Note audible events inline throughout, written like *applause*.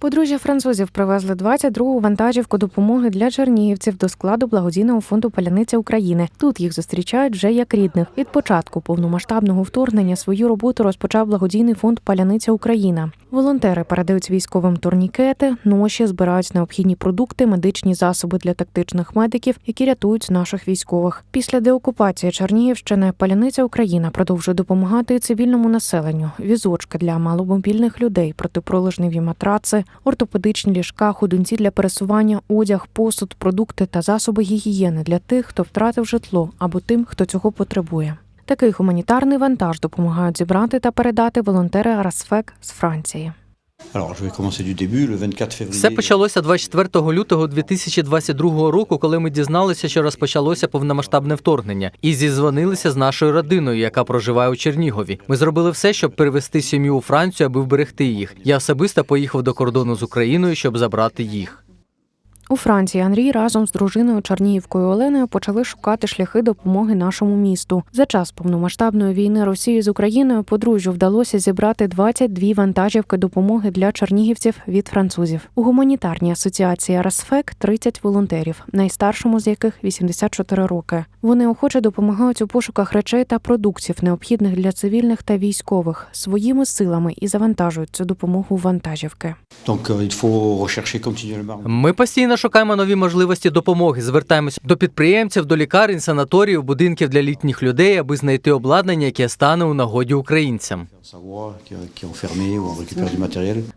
Подружжя французів привезли 22-гу вантажівку допомоги для чернігівців до складу благодійного фонду Паляниця України. Тут їх зустрічають вже як рідних. Від початку повномасштабного вторгнення свою роботу розпочав благодійний фонд Паляниця Україна. Волонтери передають військовим турнікети, ноші, збирають необхідні продукти, медичні засоби для тактичних медиків, які рятують наших військових. Після деокупації Чернігівщини Паляниця Україна продовжує допомагати цивільному населенню, візочки для маломобільних людей, протипролежневі матраци, ортопедичні ліжка, ходунці для пересування, одяг, посуд, продукти та засоби гігієни для тих, хто втратив житло або тим, хто цього потребує. Такий гуманітарний вантаж допомагають зібрати та передати волонтери Расфек з Франції. Alors, je vais commencer du début, le 24 février. Все почалося 24 лютого 2022 року, коли ми дізналися, що розпочалося повномасштабне вторгнення, і зізвонилися з нашою родиною, яка проживає у Чернігові. Ми зробили все, щоб перевести сім'ю у Францію, аби вберегти їх. Я особисто поїхав до кордону з Україною, щоб забрати їх. У Франції Андрій разом з дружиною Чернігівкою Оленою почали шукати шляхи допомоги нашому місту. За час повномасштабної війни Росії з Україною подружжю вдалося зібрати 22 вантажівки допомоги для чернігівців від французів. У гуманітарній асоціації Расфек 30 волонтерів, найстаршому з яких 84 роки. Вони охоче допомагають у пошуках речей та продуктів, необхідних для цивільних та військових, своїми силами і завантажують цю допомогу вантажівки. Euh, il faut rechercher continuellement. Ми постійно шукаємо нові можливості допомоги. Звертаємося до підприємців, до лікарень, санаторіїв, будинків для літніх людей, аби знайти обладнання, яке стане у нагоді українцям.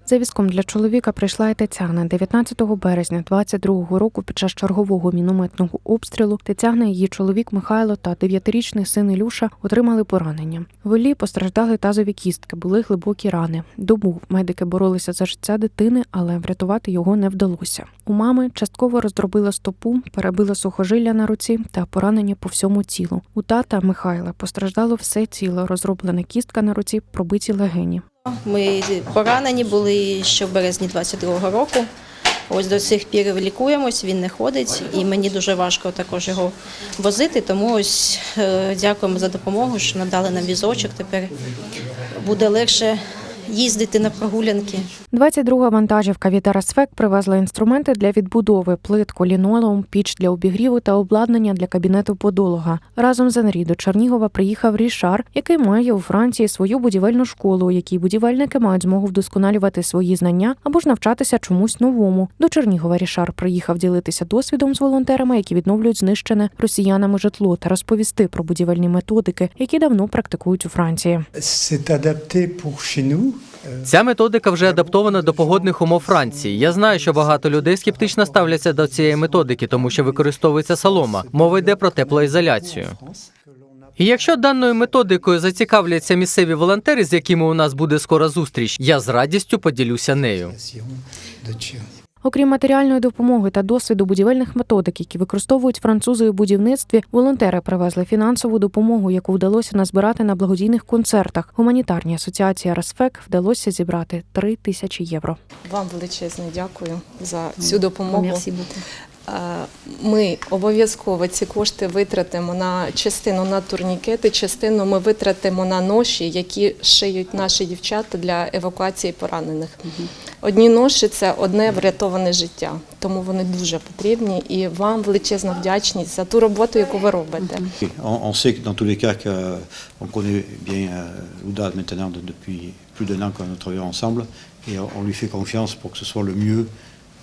За візком для чоловіка прийшла і Тетяна. 19 березня 22-го року під час чергового мінометного обстрілу Тетяна, її чоловік Михайло та 9-річний син Ілюша отримали поранення. В Іллі постраждали тазові кістки, були глибокі рани. Добу медики боролися за життя дитини, але врятувати його не вдалося. У мами частково роздробила стопу, перебила сухожилля на руці та поранення по всьому тілу. У тата Михайла постраждало все тіло, розроблена кістка на руці, пробиті легені. Ми поранені були ще в березні 22-го року. Ось до сих пір лікуємось, він не ходить, і мені дуже важко також його возити. Тому ось е, дякуємо за допомогу, що надали нам візочок. Тепер буде легше їздити на прогулянки. 22-га вантажівка від Арасфек привезла інструменти для відбудови, плитку, лінолеум, піч для обігріву та обладнання для кабінету подолога. Разом з Анрі до Чернігова приїхав Рішар, який має у Франції свою будівельну школу, у якій будівельники мають змогу вдосконалювати свої знання або ж навчатися чомусь новому. До Чернігова Рішар приїхав ділитися досвідом з волонтерами, які відновлюють знищене росіянами житло, та розповісти про будівельні методики, які давно практикують у Франції. C'est adapté pour chez nous. Ця методика вже адаптована до погодних умов Франції. Я знаю, що багато людей скептично ставляться до цієї методики, тому що використовується солома. Мова йде про теплоізоляцію. І якщо даною методикою зацікавляться місцеві волонтери, з якими у нас буде скоро зустріч, я з радістю поділюся нею. Окрім матеріальної допомоги та досвіду будівельних методик, які використовують французи у будівництві, волонтери привезли фінансову допомогу, яку вдалося назбирати на благодійних концертах. Гуманітарній асоціації Расфек вдалося зібрати 3 тисячі євро. Вам величезне дякую за цю допомогу. Е, Ми обов'язково ці кошти витратимо на частину на турнікети, частину ми витратимо на ноші, які шиють наші дівчата для евакуації поранених. Одні ноші це одне врятоване життя, тому вони дуже потрібні. І вам величезна вдячність за ту роботу, яку ви робите. On, on sait que dans tous les cas, que, euh, on connaît bien euh, maintenant depuis plus d'un an nous travaillons ensemble et on lui fait confiance pour que ce soit le mieux,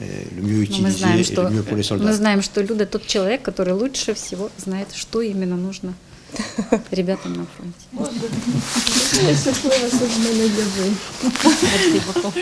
euh, le mieux Но мы utilisé знаем, et что, le mieux pour les мы soldats. знаем, что Люда тот человек, который лучше всего знает, что именно нужно *laughs* ребятам на фронте. Я щаслива, що в мене є ви. Merci beaucoup. *laughs*